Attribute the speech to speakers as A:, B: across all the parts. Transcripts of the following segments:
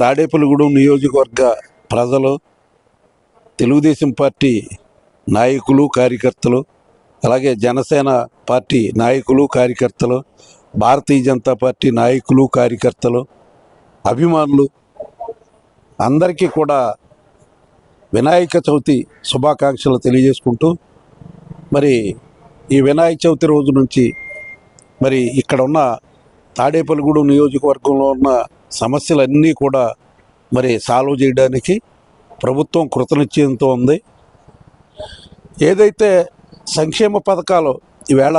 A: తాడేపల్లిగూడెం నియోజకవర్గ ప్రజలు తెలుగుదేశం పార్టీ నాయకులు కార్యకర్తలు అలాగే జనసేన పార్టీ నాయకులు కార్యకర్తలు భారతీయ జనతా పార్టీ నాయకులు కార్యకర్తలు అభిమానులు అందరికీ కూడా వినాయక చవితి శుభాకాంక్షలు తెలియజేసుకుంటూ మరి ఈ వినాయక చవితి రోజు నుంచి మరి ఇక్కడ ఉన్న తాడేపల్లిగూడెం నియోజకవర్గంలో ఉన్న సమస్యలన్నీ కూడా మరి సాల్వ్ చేయడానికి ప్రభుత్వం కృతనిశ్చయంతో ఉంది. ఏదైతే సంక్షేమ పథకాలు ఈవేళ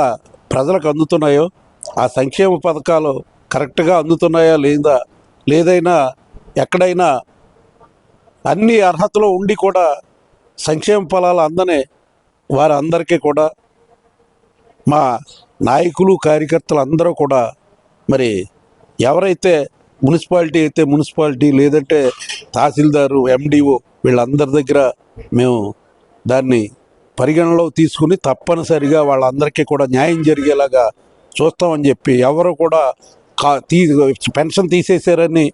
A: ప్రజలకు అందుతున్నాయో ఆ సంక్షేమ పథకాలు కరెక్ట్గా అందుతున్నాయా లేదా లేదైనా ఎక్కడైనా అన్ని అర్హతలు ఉండి కూడా సంక్షేమ ఫలాలు అందని వారందరికీ కూడా మా నాయకులు కార్యకర్తలు అందరూ కూడా మరి ఎవరైతే మున్సిపాలిటీ అయితే మున్సిపాలిటీ లేదంటే తహసీల్దారు ఎండిఓ వీళ్ళందరి దగ్గర మేము దాన్ని పరిగణలో తీసుకుని తప్పనిసరిగా వాళ్ళందరికీ కూడా న్యాయం జరిగేలాగా చూస్తామని చెప్పి ఎవరు కూడా కా తీ పెన్షన్ తీసేశారని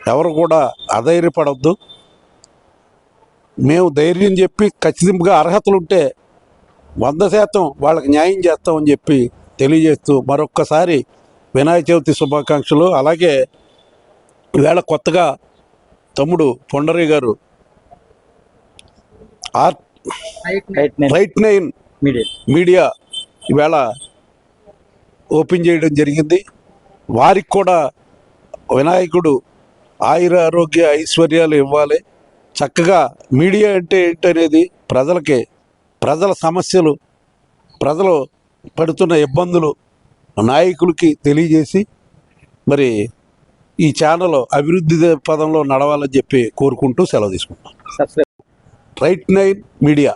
A: ఎవరు కూడా అధైర్యపడద్దు. మేము ధైర్యం చెప్పి ఖచ్చితంగా అర్హతలు ఉంటే వంద శాతం వాళ్ళకి న్యాయం చేస్తామని చెప్పి తెలియజేస్తూ మరొక్కసారి వినాయక చవితి శుభాకాంక్షలు. అలాగే ఈవేళ కొత్తగా తమ్ముడు పొండరి గారు ఆర్ట్
B: రైట్ నేను మీడియా
A: ఈవేళ ఓపెన్ చేయడం జరిగింది. వారికి కూడా వినాయకుడు ఆయుర ఆరోగ్య ఐశ్వర్యాలు ఇవ్వాలి. చక్కగా మీడియా అంటే ఏంటనేది ప్రజలకి ప్రజల సమస్యలు ప్రజలు పడుతున్న ఇబ్బందులు నాయకులకి తెలియజేసి మరి ఈ ఛానల్ అభివృద్ధి పదంలో నడవాలని చెప్పి కోరుకుంటూ సెలవు తీసుకుంటాం రైట్ నైన్ మీడియా.